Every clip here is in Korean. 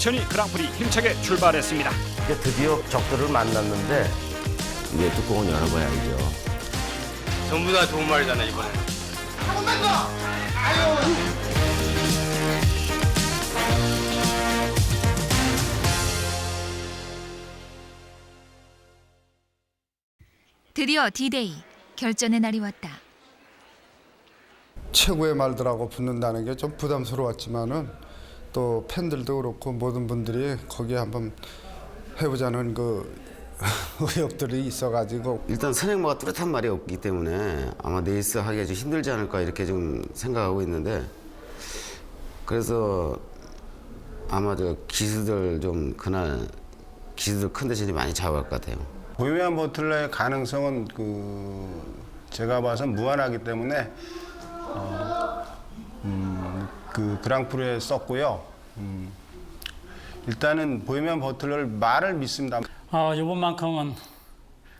2002 그랑프리 힘차게 출발했습니다. 이제 드디어 적들을 만났는데 이게 뚜껑을 열어봐야죠. 전부 다 좋은 말이잖아 이번에. 드디어 D-Day 결전의 날이 왔다. 최고의 말들하고 붙는다는 게 좀 부담스러웠지만은 또 팬들도 그렇고 모든 분들이 거기에 한번 해보자는 그 의욕들이 있어가지고 일단 선행마가 뚜렷한 말이 없기 때문에 아마 네이스 하기가 좀 힘들지 않을까 이렇게 좀 생각하고 있는데 그래서 아마 저 기수들 좀 그날 기수들 큰 대신이 많이 잡아갈 것 같아요. 보헤미안 버틀러의 가능성은 그 제가 봐선 무한하기 때문에 어, 음, 그 그랑프루에 썼고요. 음, 일단은 보헤미안 버틀러를 말을 믿습니다. 어, 이번만큼은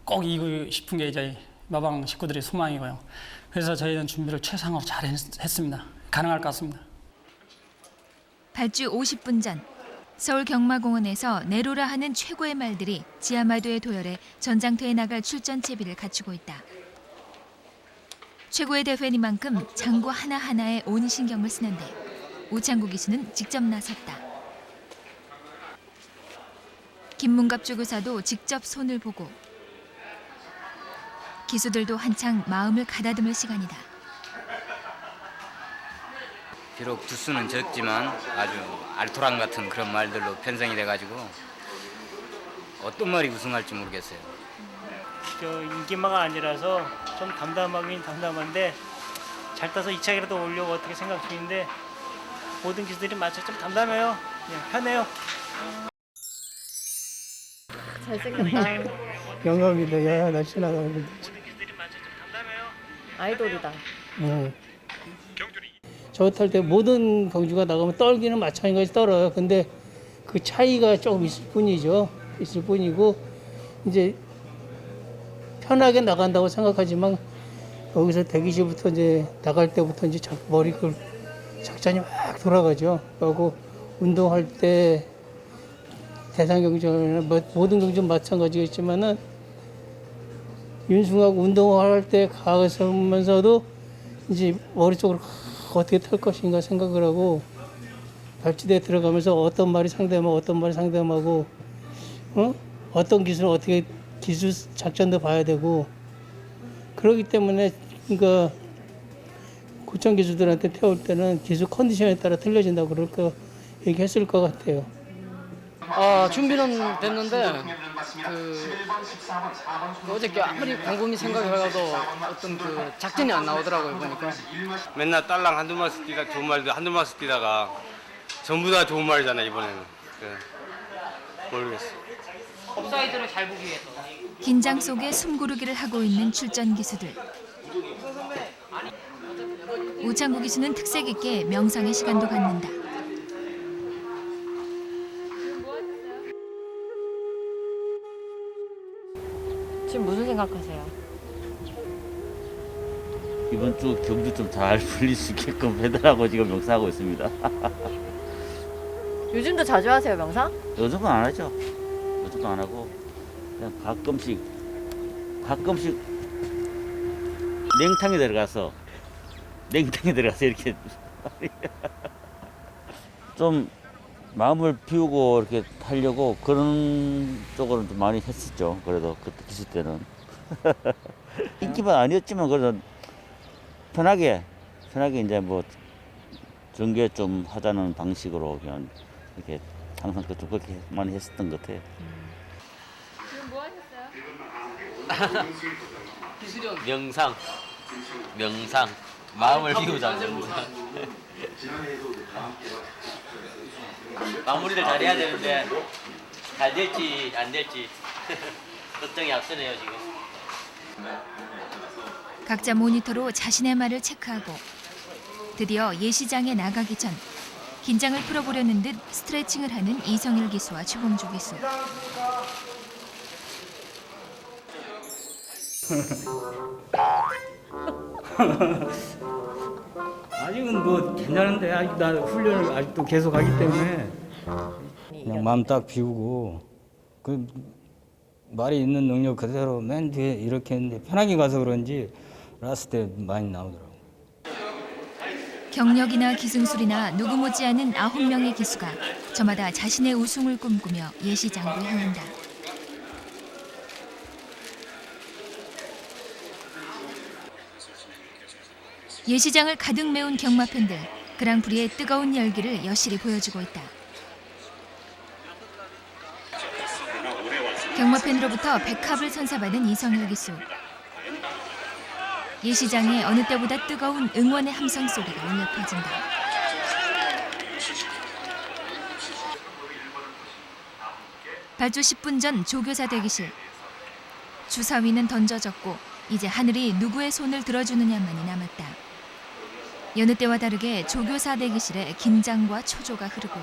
꼭 이기고 싶은 게 이제 마방 식구들의 소망이고요. 그래서 저희는 준비를 최상으로 잘 했, 했습니다. 가능할 것 같습니다. 발주 50분 전 서울 경마공원에서 내로라 하는 최고의 말들이 지하마도에 도열해 전장터에 나갈 출전 채비를 갖추고 있다. 최고의 대회니만큼 장구 하나하나에 온 신경을 쓰는데 우창구 기수는 직접 나섰다. 김문갑 주구사도 직접 손을 보고 기수들도 한창 마음을 가다듬을 시간이다. 비록 두수는 적지만 아주 알토란 같은 그런 말들로 편성이 돼가지고 어떤 말이 우승할지 모르겠어요. 저 인기마가 아니라서 좀 담담하긴 담담한데 잘 따서 2차기라도 오려고 어떻게 생각 중인데 모든 기술들이 마치 좀 담담해요. 그냥 편해요. 영감이다. 야, 나 담담해요. 아이돌이다. 어. 저탈 때 모든 경주가 나가면 떨기는 마찬가지 떨어요. 근데 그 차이가 조금 있을 뿐이죠. 있을 뿐이고 이제 편하게 나간다고 생각하지만 여기서 대기실부터 이제 나갈 때부터 이제 자- 머리 그 작전이 막 돌아가죠. 그리고 운동할 때 대상 경주나 뭐 모든 경주 마찬가지겠지만은 윤승하고 운동을 할때 가서면서도 이제 머릿속으로 어떻게 탈 것인가 생각을 하고 발치대에 들어가면서 어떤 말이 상대하고 어떤 말이 상대하고 어? 어떤 기술을 어떻게 기술 작전도 봐야 되고 그렇기 때문에 그러니까 고점 기술들한테 태울 때는 기술 컨디션에 따라 틀려진다고 그렇게 얘기했을 것 같아요. 아 준비는 됐는데 그, 그 어저께 아무리 곰곰이 생각해봐도 어떤 그 작전이 안 나오더라고요 보니까 맨날 딸랑 한두 마스 뛰다 좋은 말도 한두 마스 뛰다가 전부 다 좋은 말이잖아 이번에는. 그래. 모르겠어. 옵사이드를 잘 보기 위해서 긴장 속에 숨고르기를 하고 있는 출전 기수들. 우창구 기수는 특색 있게 명상의 시간도 갖는다. 지금 무슨 생각하세요? 이번 주 경주 좀 잘 풀릴 수 있게끔 해달라고 지금 명사하고 있습니다. 요즘도 자주 하세요, 명상? 요즘은 안 하죠. 요즘도 안 하고 그냥 가끔씩 가끔씩 냉탕에 들어가서 냉탕에 들어가서 이렇게 좀 마음을 비우고 이렇게 하려고 그런 쪽으로 좀 많이 했었죠. 그래도 그때 기술 때는 인기만 아니었지만 그래도 편하게 편하게 이제 뭐 전개 좀 하자는 방식으로 그냥 이렇게 항상 좀 그렇게 많이 했었던 것 같아요. 명상, 명상, 마음을 비우자. 마무리를 잘해야 되는데 잘 될지 안 될지 걱정이 앞서네요 지금. 각자 모니터로 자신의 말을 체크하고 드디어 예시장에 나가기 전 긴장을 풀어보려는 듯 스트레칭을 하는 이성일 기수와 최봉주 기수. 아직은 뭐 괜찮은데 아직 나 훈련을 아직도 계속 하기 때문에 그냥 마음 딱 비우고 그 말이 있는 능력 그대로 맨 뒤에 이렇게 했는데 편하게 가서 그런지 라스트 때 많이 나오더라고. 경력이나 기승술이나 누구 못지않은 아홉 명의 기수가 저마다 자신의 우승을 꿈꾸며 예시장으로 향한다. 예시장을 가득 메운 경마 팬들 그랑프리의 뜨거운 열기를 여실히 보여주고 있다. 경마 팬으로부터 백합을 선사받은 이성일 기수. 예시장에 어느 때보다 뜨거운 응원의 함성 소리가 울려 퍼진다. 발조 10분 전 조교사 대기실. 주사위는 던져졌고 이제 하늘이 누구의 손을 들어주느냐만이 남았다. 여느 때와 다르게 조교사 대기실에 긴장과 초조가 흐르고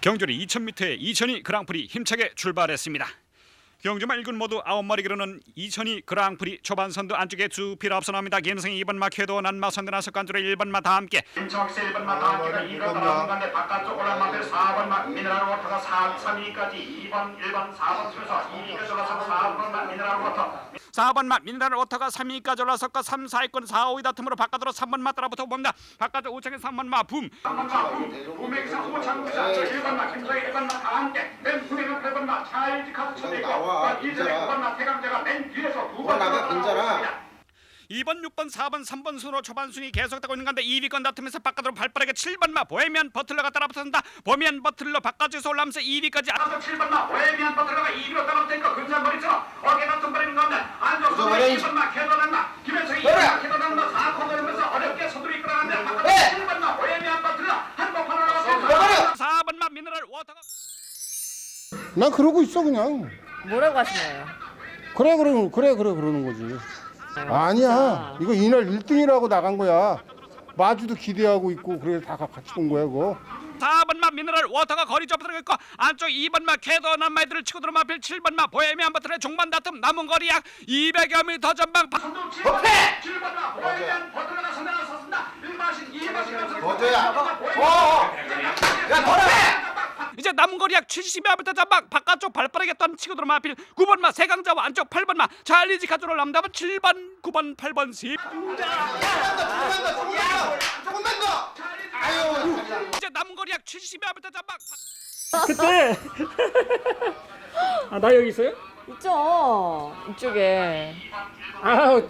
경주리 2000m의 이천이 그랑프리 힘차게 출발했습니다. 경주만 일군 모두 아홉 마리 기르는 이천이 그랑프리 초반선두 안쪽에 두 필요 앞서 나옵니다. 김승희 2번 마 쾌도 난마 선대나 석관주로 1번 마 다 함께. 김청학세 1번 마 다음께가 2가 따라가는데 바깥쪽 올라가면 4번 마 미네랄 워터가 4, 3위까지 2번, 1번, 4번 순서 2위가 들어가서 4번 마 미네랄 워터. 4번 마 미네랄 워터가 3위까지 올라섰고 3, 4위권 4, 5위 다툼으로 바깥으로 3번 마 따라붙어 봅니다. 바깥쪽 우측에 3번 마 붐. 3번 마 붐, 붐에서 오창구자 1번 마 김서희 1번 마 다 함께. 맨 후에는 8번 마 차일지 카드 쳐내고 2전에 9번 마 태강자가 맨 뒤에서 2번 나가 괜찮아 2번, 6번, 4번, 3번 순으로 초반 순위 계속 따고 있는 건데 2위권 다투면서 바깥으로 발빠르게 7번 마 보헤미안 버틀러가 따라붙었습니다. 보헤미안 버틀러 바깥쪽에서 올라오면서 2위까지 앞서 7번 마 오해미안 버틀러가 2위로 따라붙으니까 근산거리처럼 어깨 다툼 벌이는 건데 안쪽으로 2번 마 캐도난 마 김현석이 2번 마 캐도난 마 4코 걸으면서 어렵게 서두르 이끌어가는데 바깥으로 7번 마 오해미안 버틀러 한복판으로 나와서 4번 마 미네랄 워터가 난 그러고 있어 그냥. 뭐라고 하시나요? 그래 그래 그래 그래 그러는 거지. 아니야. 이거 이날 1등이라고 나간 거야. 마주도 기대하고 있고 그래 다 같이 본 거야 그거. 4번 마 미네랄 워터가 거리 좁혀들어 있고 안쪽 2번 마 쾌도 남마이들을 치고 들어 마 필 7번 마 보헤미안 버틀의 종반 다툼 남은 거리 약 200여 미터 전방 바- 오페! 7번 마 오해미안 버틀러가 선행을 섰습니다 1마신 2마신 버텨야. 야 버텨! 이제 남은 거리 약 70여 미터 전방 바깥쪽 발빠르게 던 치고 들어 마필 9번 마 세강자와 안쪽 8번 마 찰리지 가주로 남다은 7번 9번 8번 10 이제 남은 거리 약 70여 미터 전방 그때 아 나 여기 있어요? 있죠. 이쪽에. 아우 이제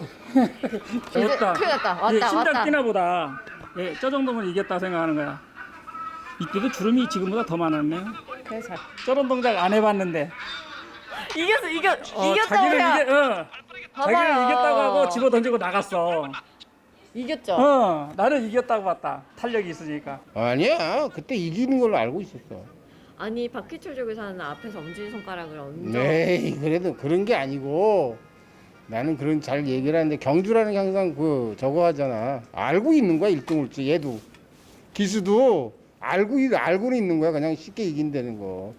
큰일 났다. 왔다, 예, 심장 왔다. 뛰나 보다. 예, 저 정도면 이겼다 생각하는 거야. 이때도 주름이 지금보다 더 많았네. 그래서 저런 동작 안 해봤는데. 이겼어, 이겨, 어, 이겼다고 자기는 해야. 이게, 어, 자기는 봐봐요. 이겼다고 하고 집어 던지고 나갔어. 이겼죠. 어, 나는 이겼다고 봤다. 탄력이 있으니까. 아니야. 그때 이기는 걸로 알고 있었어. 아니 박희철 조교사는 앞에서 엄지 손가락을 얹어. 네, 그래도 그런 게 아니고 나는 그런 잘 얘기를 하는데 경주라는 게 항상 그 저거 하잖아. 알고 있는 거야 1등 올지 얘도 기수도 알고 있- 알고는 있는 거야. 그냥 쉽게 이긴다는 거.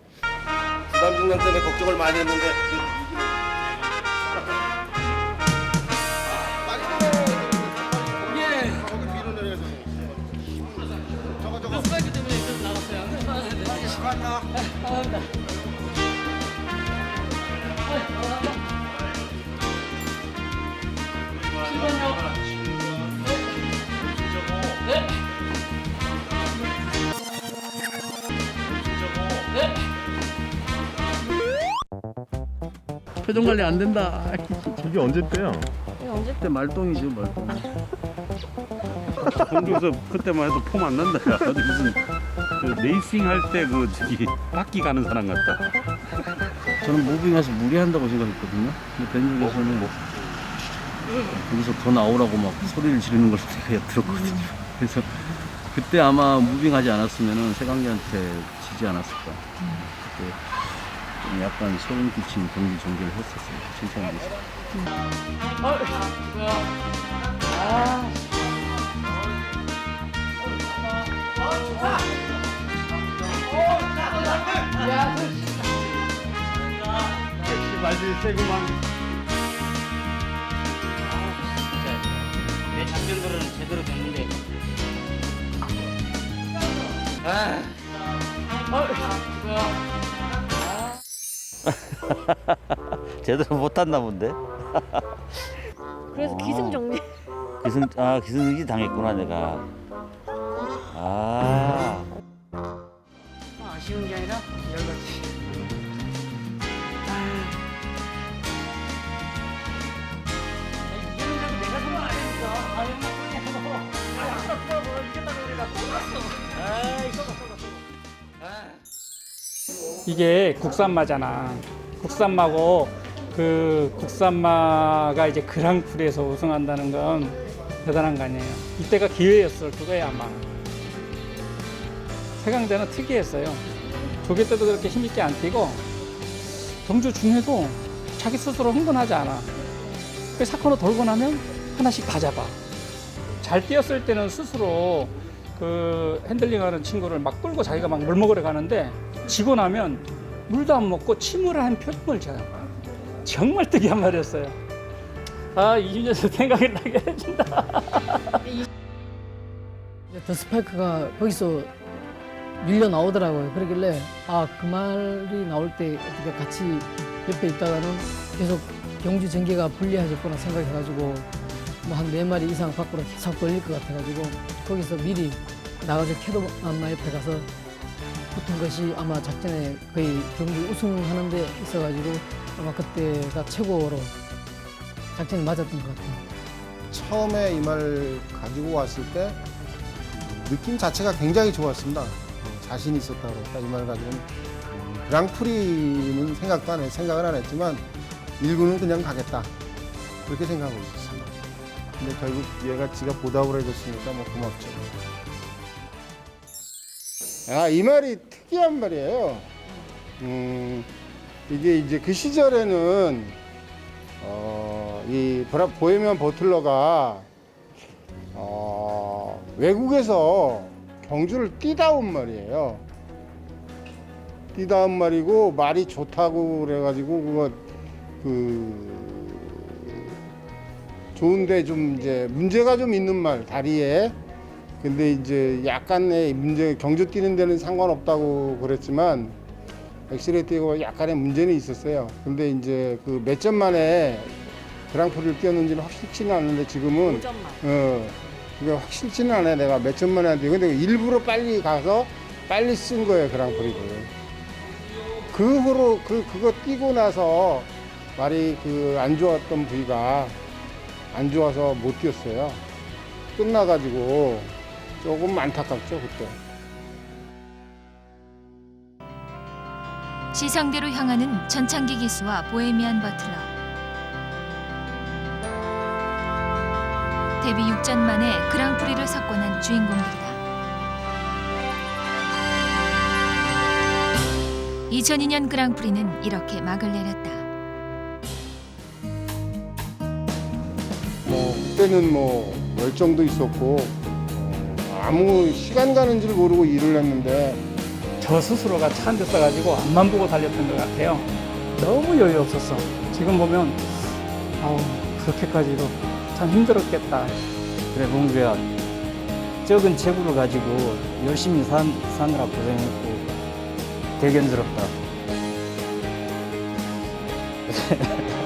부담 중량 때문에 걱정을 많이 했는데 스파이크 때문에 좀 나갔어요. 표정 관리 안 된다. 이게 언제 때야? 언제 그때 말똥이죠 말똥. 공주에서 그때만 해도 폼 안 난다. 야. 무슨 그 레이싱 할 때 그 저기 바퀴 가는 사람 같다. 저는 무빙해서 무리한다고 생각했거든요. 근데 벤쪽에서는 거기서 더 나오라고 막 소리를 지르는 걸 제가 들었거든요. 그래서 그때 아마 무빙하지 않았으면 세강기한테 지지 않았을까. 그때 좀 약간 소름 끼친 경기 종결을 했었어요. 칭찬하겠습니다. 내 작전들은 제대로 됐는데. 아. 어. 제대로 못했나 본데. 그래서 어. 기승전결. 기승 아 기승이 당했구나 내가. 아. 아쉬운 게 아니라 열받지. 이게 국산마잖아. 국산마고 그 국산마가 이제 그랑프리에서 우승한다는 건 대단한 거 아니에요. 이때가 기회였을 그거야 아마. 세강대는 특이했어요. 조개 때도 그렇게 힘있게 안 뛰고 경주 중에도 자기 스스로 흥분하지 않아. 그 사건으로 돌고 나면 하나씩 다 잡아. 잘 뛰었을 때는 스스로 그 핸들링하는 친구를 막 끌고 자기가 막 물 먹으러 가는데 지고 나면 물도 안 먹고 침을 한 표정을 져요. 정말 특이한 말이었어요. 아, 이준여서 생각이 나게 해준다. 더 스파이크가 거기서 밀려 나오더라고요. 그러길래 아 그 말이 나올 때 어떻게 같이 옆에 있다가는 계속 경주 전개가 불리해졌구나 생각해가지고 뭐 한 네 마리 이상 밖으로 계속 걸릴 것 같아가지고 거기서 미리 나가서 캐도 안마 옆에 가서 붙은 것이 아마 작전에 거의 경주 우승하는 데 있어가지고 아마 그때가 최고로 작전이 맞았던 것 같아요. 처음에 이 말 가지고 왔을 때 느낌 자체가 굉장히 좋았습니다. 어, 자신 있었다 그럴까 이말 가지고는 음, 그랑프리는 생각도 안 해, 생각을 안 했지만 일구는 그냥 가겠다 그렇게 생각하고 있었습니다. 근데 결국 얘가 지가 보답을 해줬으니까 뭐 고맙죠. 아 이 말이 특이한 말이에요. 음, 이게 이제 그 시절에는 어, 이 브라 보헤미안 버틀러가 어, 외국에서 경주를 뛰다 온 말이에요. 뛰다 온 말이고 말이 좋다고 그래가지고 그거 그 좋은데 좀 이제 문제가 좀 있는 말 다리에 근데 이제 약간의 문제 경주 뛰는 데는 상관없다고 그랬지만 엑스레이 뛰고 약간의 문제는 있었어요. 근데 이제 그 몇 점 만에 그랑프리를 뛰었는지는 확실치는 않은데 지금은 5점만. 어 그게 확실치는 않아요. 내가 몇 점 만에 안 뛰고 근데 일부러 빨리 가서 빨리 쓴 거예요 그랑프리를. 그 후로 그 그거 뛰고 나서 말이 그 안 좋았던 부위가 안 좋아서 못 뛰었어요. 끝나가지고 조금 안타깝죠 그때. 시상대로 향하는 전창기 기수와 보헤미안 버틀러. 데뷔 6전 만에 그랑프리를 석권한 주인공들이다. 2002년 그랑프리는 이렇게 막을 내렸다. 뭐 그때는 뭐 열정도 있었고 어, 아무 시간 가는 줄 모르고 일을 했는데 저 스스로가 차 한 대 써가지고 앞만 보고 달렸던 것 같아요. 너무 여유 없었어. 지금 보면 아우 그렇게까지도 참 힘들었겠다. 그래 봉주야 적은 재구를 가지고 열심히 산, 사느라 고생했고 대견스럽다